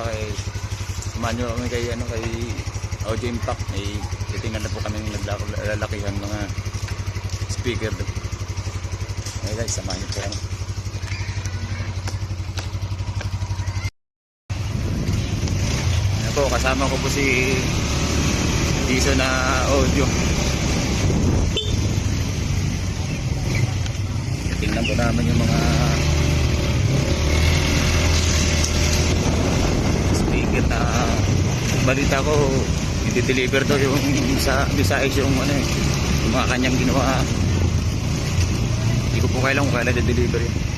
paki samahan nyo kami kay ano kay Audio Impact may titingnan na po kami ng naglalakihan mga speaker doon. Okay guys, samahan nyo po. Ano po, kasama ko po si Jason na audio. Tingnan po namin yung mga speaker na balita ko i-deliver daw yung sa Visayas yung ano eh, yung mga kanyang ginawa. Hindi ko po kailan kung kailan i-deliver yun.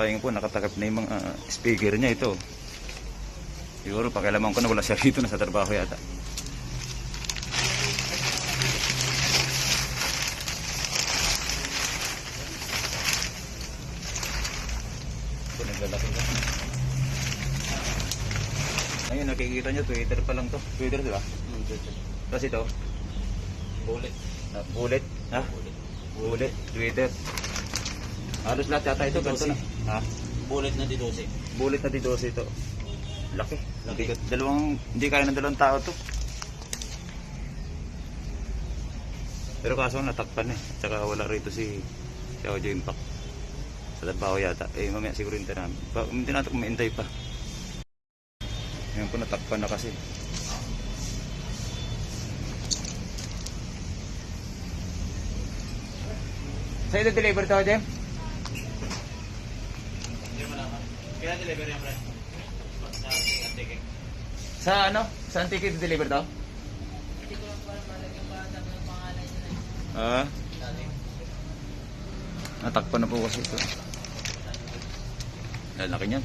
Sayang po, nakatakap na yung mga ah, speaker niya ito. Siguro pakialaman ko na wala siya rito, nasa trabaho yata. Ito, naglalaki ka. Ayun, nakikita nyo, Twitter pa lang to. Twitter, di ba? Tapos ito, Bullet. ah, bullet. Ha? Bullet, Twitter. Halos lahat yata ito, ganito na. Ha? Bullet na didose. Bullet na D12 ito. Laki. Laki. Hindi, dalawang, hindi kaya ng dalawang tao to. Pero kaso natakpan eh. Tsaka wala rito si si Audio Impact. Sa trabaho yata. Eh mamaya siguro hindi namin. Pa, hindi natin kung maintay pa. Ngayon po natakpan na kasi. Sa'yo ito deliver to, Jem? Hindi mo naman. Kaya deliver yan, Brad. Sa. Sa ano? Saan ticket deliver to? Hindi ko lang pala malagyan pa ang ng pangalan niya na yun. Ah, natakpan na po kasi ito. Lalaki niyan.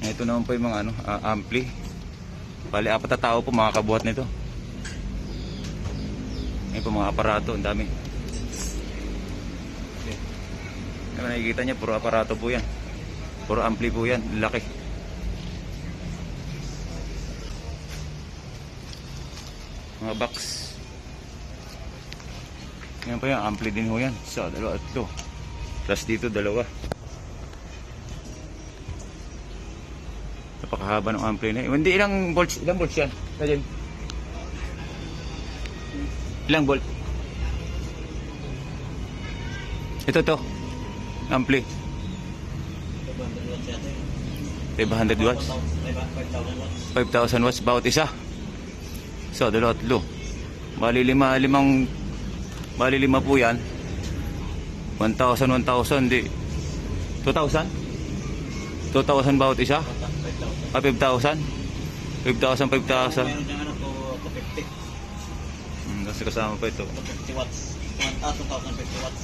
Ito naman po yung mga ano, ah, ampli. Bali, apat na tao po makakabuhat nito. Ngayon po mga aparato, ang dami. Ano nakikita niya, puro aparato po yan. Puro ampli po yan, laki. Mga box. Yan pa yan, ampli din ho yan. Sa dalawa at ito. Plus dito, dalawa. Napakahaba ng ampli na. Hindi, ilang volts, ilang volts yan? Kajem? Ilang volt? Ito to. Ampli. Ito bundle lang siya ito. 500 watts. 5,000 5,000 watts. watts bawat isa. So, dalawa tatlo. Bali lima, limang, bali lima po yan. 1,000, 1,000, di. 2,000? 2,000 bawat isa? 5,000. Ah, 5,000? 5,000, 5,000. Meron diyang ano to, to 50. Kasi kasama pa ito. To 50 watts. One- Ah, 2,050 watts.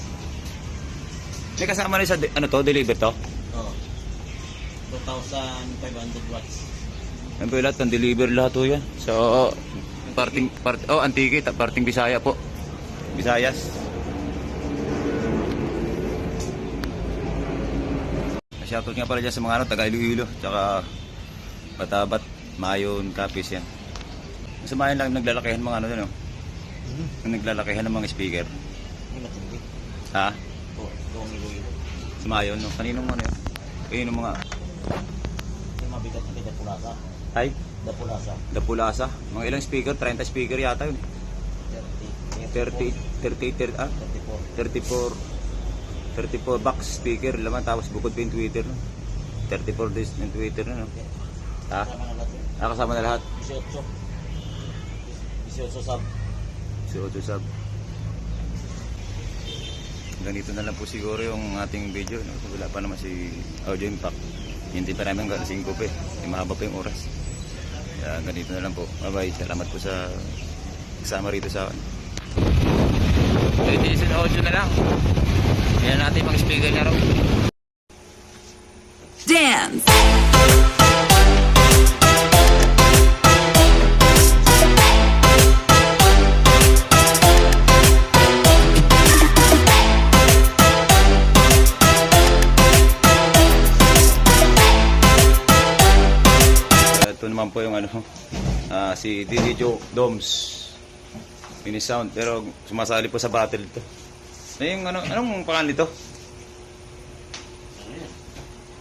May kasama rin sa, ano to, deliver to? Oo. 2,500 watts. Yan po lahat, deliver lahat po yan. So, parting, part, oh, Antique, ta- parting Bisaya po. Bisayas. Shoutout nga pala dyan sa mga ano, taga Iloilo, tsaka Batabat, Mayon, Kapis yan. Sa Mayon lang naglalakihan mga ano dun, no? Yung naglalakihan ng mga speaker. Hindi matindi. Ha? Oo, doong ilo-ilo. Sa Mayon, no? Kaninong ano yun? Kaninong mga, Yung mabigat na kaya pulasa. ay, Dapulasa. Dapulasa. Mga ilang speaker, 30 speaker yata yun. 30, 38, 30, ah? 34. 34 34 box speaker laman tapos bukod pa yung Twitter no? 34 days ng Twitter no? Ha? Kasama na lahat. Ah, kasama na lahat 18. 18 sub. Si Otto Sab. Ganito na lang po siguro yung ating video no? Wala pa naman si Audio Impact. Hindi pa namin hanggang 5 pa eh. Mahaba pa yung oras. Kaya ganito na lang po. Bye bye salamat po sa kasama rito sa akin. Jason Audio na lang. Yan natin mga speaker niya raw Dance. Si DJ Joe Doms. Mini sound pero sumasali po sa battle ito. Ano yung ano, anong pangalan nito?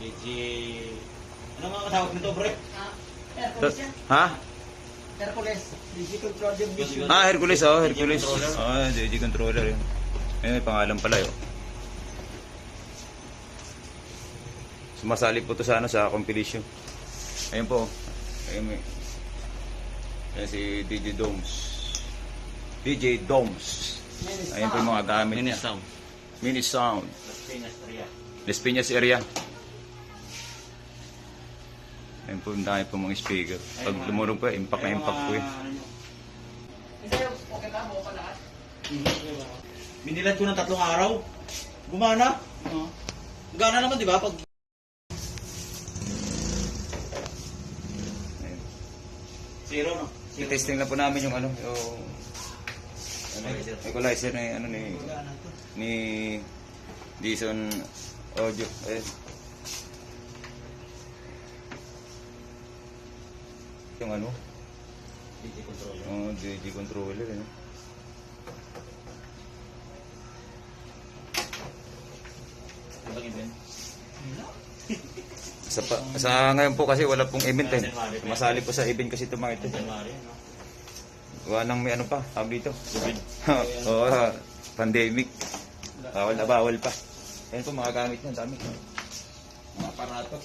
PG... Ano mga kasawag nito, pre? Hercules yan. Ha? Hercules. DC Control yung Yun, yun. Ah, Hercules oh, Hercules. controller. Ah, DJ controller yun. Ayun, may pangalan pala yun. Sumasali po to sa ano, sa competition. Ayun po. Ayun may. Ayun si DJ Doms. DJ Doms. Ayun po yung mga gamit niya. sound. Mini sound. Las Piñas, Ria. Las Piñas area. Ayun po, ang dami po mga speaker. Pag lumurog po, impact na impact po yun. Hindi, okay lang. Buka lahat. Binilan ko ng tatlong araw. Gumana. Gana naman, di ba? Pag zero, no? I-testing na po namin yung ano, yung ano, equalizer na ano ni ni Dison Audio. Ayun. Yung ano, DJ controller. yung DJ controller ano. Ano bang event? Sa, pa, sa ngayon po kasi wala pong event eh. Masali po sa event kasi ito mga ito. Wala nang may ano pa, tawag dito. Oo, pandemic. Bawal na bawal pa. Ayan po mga gamit niya, dami. Mga aparato.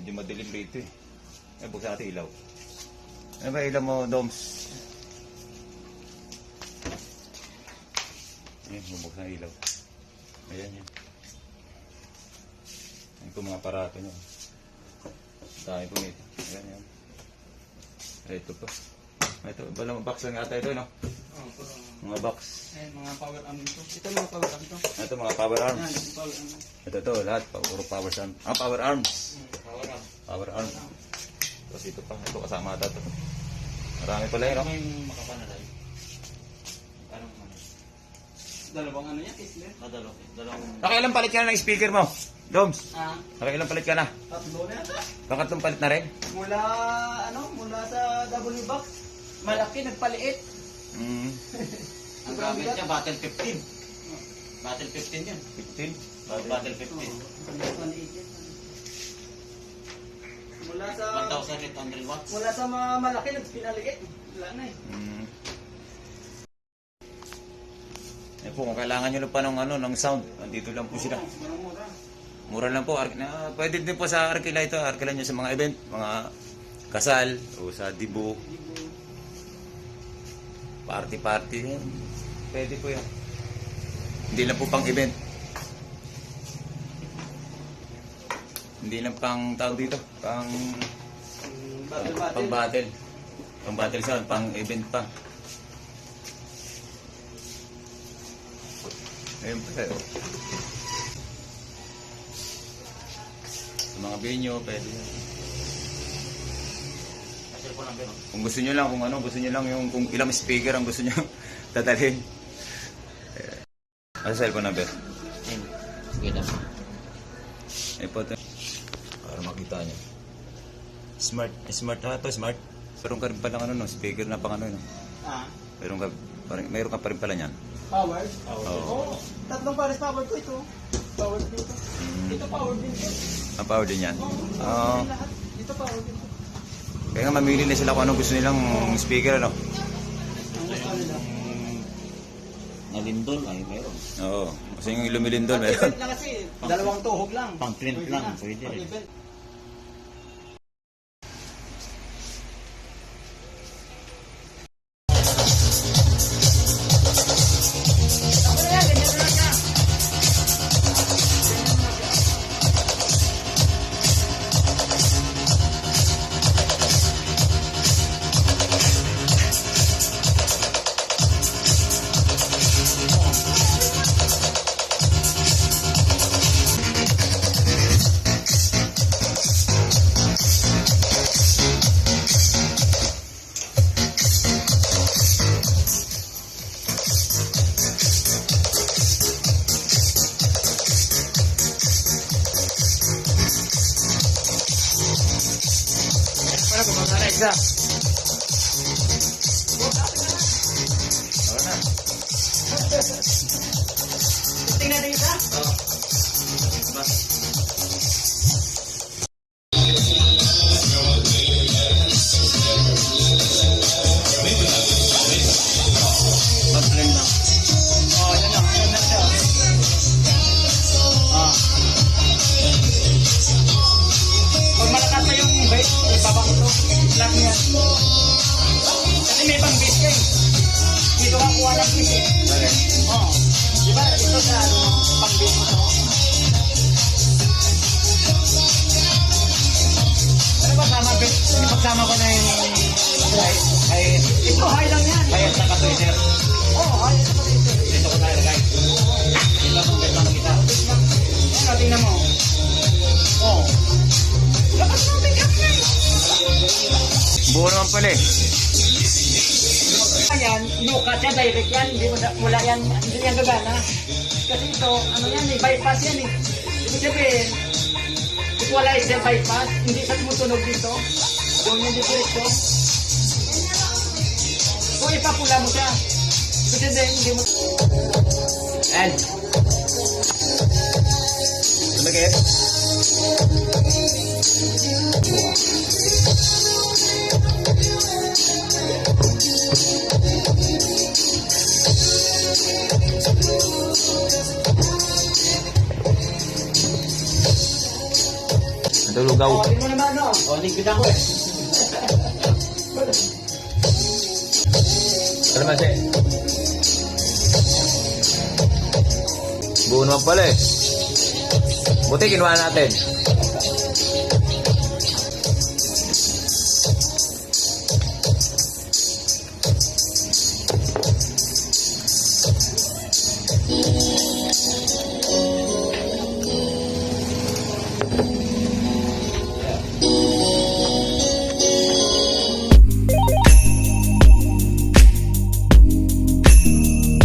Medyo madilim rito eh. Ay, buksan natin ilaw. Ano ba ilaw mo, Doms? Ayan, bubuksan ilaw. Ayan yan. Ayan po mga aparato niya. Dami po nito. Ayan yan. Ito po. Ito, balang box lang ata ito, no? Oh, puro. Mga box. Ayan, mga power arm ito. Ito mga power arm ito. Ito mga power Yan, arms. yung power arm. Ito to, lahat. Puro power arms. Ah, power arms. Power up. Power arms. Tapos ito pa. Ito kasama ata. Marami pala yun, no? Ano yung makapanalay? Anong ano? Dalawang ano yan, isler. Ah, dalaw- dalawang... Nakailang palit ka na ng speaker mo? Doms, Ah, nakailang palit ka na? tatlo na yata. Pangatlong palit na rin? Mula, ano, mula sa W box. Malaki, nagpaliit. Mm, Ang gamit niya, Battle 15. Battle 15 yun. 15. Oh, Battle 15. Maliit yan. Mula sa... 1,800 watts. Mula sa mga malaki, nagpinaliit. Wala na eh. Mm. Eh po, kung kailangan nyo pa ng, ano, ng sound, andito lang po sila. Mura lang po. Na, pwede din po sa Arkila ito. Arkila nyo sa mga event, mga kasal o sa dibo. Party-party. Pwede po yan. Hindi lang po pang event. Hindi lang pang tawag dito. Pang Battle, pang battle. Pang battle sound, pang event pa. Sir. Sa mga venue, pwede yan. Kung gusto nyo lang, kung ano, gusto nyo lang yung kung ilang speaker ang gusto nyo dadalhin. Ano cellphone number? Ayun. Sige na. Eh po ito. Para makita nyo. Smart. Eh, smart na to, smart. Meron ka rin pala ano, no, speaker na pang ano, no? Ah, Meron ka, parang- meron ka pa rin pala niyan. Power? Oo. Oo. Tatlong pares power ko ito. Power dito. Mm. Ito power din ko. Ang power din yan. Oo. Oo. lahat. Ito power din ko. Kaya nga mamili na sila kung anong gusto nilang speaker, ano? Ang. Nalindol ay meron. Oo. Kasi yung lumilindol, Pang meron. event lang kasi. Dalawang tuhog lang. Pang print Pwede lang, pwede rin. Kasi may pang bait ka eh. Dito ka kuha ng bait eh. Oo. Di ba? Ito sa ano, pang bait mo. Ano ba sama? Ipagsama ko na yung high. Ay, Ito high lang yan. kaya sa ka-Twitter. Oo, oh, high. Ito pa dito. Dito ko tayo guys. Dito bet lang kita. Ano, tingnan mo. Oo. Lakas mo, pick up na. Buo naman pala eh. Ayan, nukat yan, direct yan, hindi mo wala yan, hindi yan gagana. Kasi ito, ano yan eh, bypass yan eh. Ibig sabihin, equalizer bypass, hindi sa tumutunog dito. Doon yung diretso. Kung ipapula mo siya, kasi then, hindi mo... And. Tumigit. Natulugaw. Oh, hindi mo naman ano. O, ligpit ako eh. Ano siya? Buo naman pala eh. Buti kinuha natin.